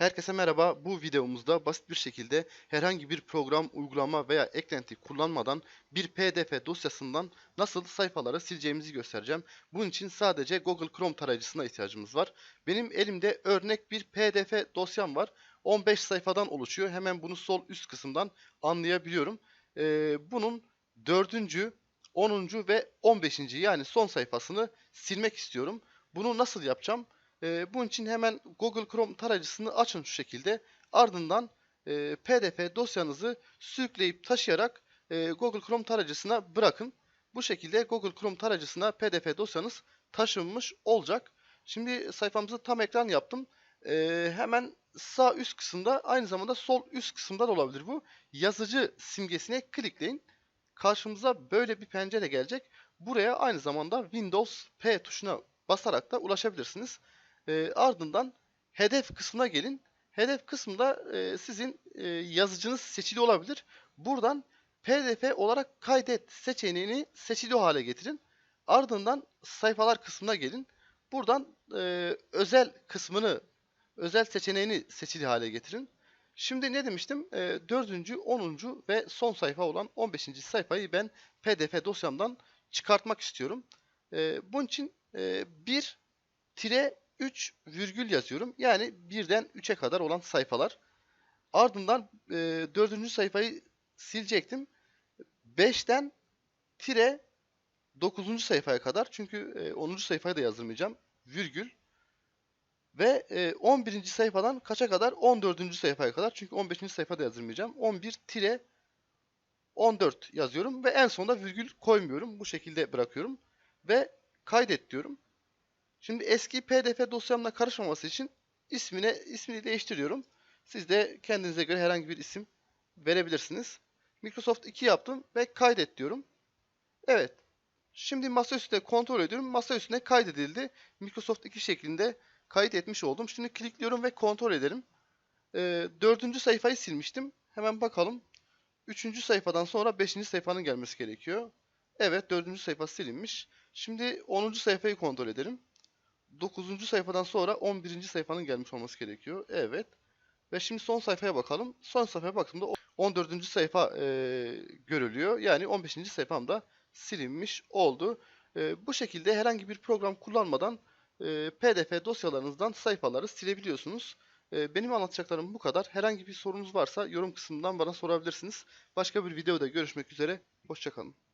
Herkese merhaba. Bu videomuzda basit bir şekilde herhangi bir program, uygulama veya eklenti kullanmadan bir PDF dosyasından nasıl sayfaları sileceğimizi göstereceğim. Bunun için sadece Google Chrome tarayıcısına ihtiyacımız var. Benim elimde örnek bir PDF dosyam var. 15 sayfadan oluşuyor. Hemen bunu sol üst kısımdan anlayabiliyorum. Ee, bunun dördüncü, 10. ve 15. yani son sayfasını silmek istiyorum. Bunu nasıl yapacağım? Ee, bunun için hemen Google Chrome tarayıcısını açın şu şekilde. Ardından e, PDF dosyanızı sürükleyip taşıyarak e, Google Chrome tarayıcısına bırakın. Bu şekilde Google Chrome tarayıcısına PDF dosyanız taşınmış olacak. Şimdi sayfamızı tam ekran yaptım. Ee, hemen sağ üst kısımda aynı zamanda sol üst kısımda da olabilir bu. Yazıcı simgesine klikleyin. Karşımıza böyle bir pencere gelecek. Buraya aynı zamanda Windows P tuşuna basarak da ulaşabilirsiniz. E, ardından hedef kısmına gelin. Hedef kısmında e, sizin e, yazıcınız seçili olabilir. Buradan PDF olarak kaydet seçeneğini seçili hale getirin. Ardından sayfalar kısmına gelin. Buradan e, özel kısmını, özel seçeneğini seçili hale getirin. Şimdi ne demiştim? E, 4. 10. ve son sayfa olan 15. sayfayı ben PDF dosyamdan çıkartmak istiyorum. E, bunun için e, 1 tire 3 virgül yazıyorum. Yani 1'den 3'e kadar olan sayfalar. Ardından e, 4. sayfayı silecektim. 5'ten tire 9. sayfaya kadar. Çünkü e, 10. sayfayı da yazdırmayacağım. Virgül. Ve e, 11. sayfadan kaça kadar? 14. sayfaya kadar. Çünkü 15. sayfada yazdırmayacağım. 11 tire 14 yazıyorum ve en sonunda virgül koymuyorum. Bu şekilde bırakıyorum. Ve kaydet diyorum. Şimdi eski PDF dosyamla karışmaması için ismine ismini değiştiriyorum. Siz de kendinize göre herhangi bir isim verebilirsiniz. Microsoft 2 yaptım ve kaydet diyorum. Evet. Şimdi masaüstü kontrol ediyorum. Masa üstüne kaydedildi. Microsoft 2 şeklinde kayıt etmiş oldum. Şimdi klikliyorum ve kontrol edelim. Ee, dördüncü sayfayı silmiştim. Hemen bakalım. Üçüncü sayfadan sonra beşinci sayfanın gelmesi gerekiyor. Evet dördüncü sayfa silinmiş. Şimdi 10. sayfayı kontrol edelim. 9. sayfadan sonra 11. sayfanın gelmiş olması gerekiyor. Evet. Ve şimdi son sayfaya bakalım. Son sayfaya baktığımda 14. sayfa e, görülüyor. Yani 15. sayfam da silinmiş oldu. E, bu şekilde herhangi bir program kullanmadan e, PDF dosyalarınızdan sayfaları silebiliyorsunuz. E, benim anlatacaklarım bu kadar. Herhangi bir sorunuz varsa yorum kısmından bana sorabilirsiniz. Başka bir videoda görüşmek üzere. Hoşçakalın.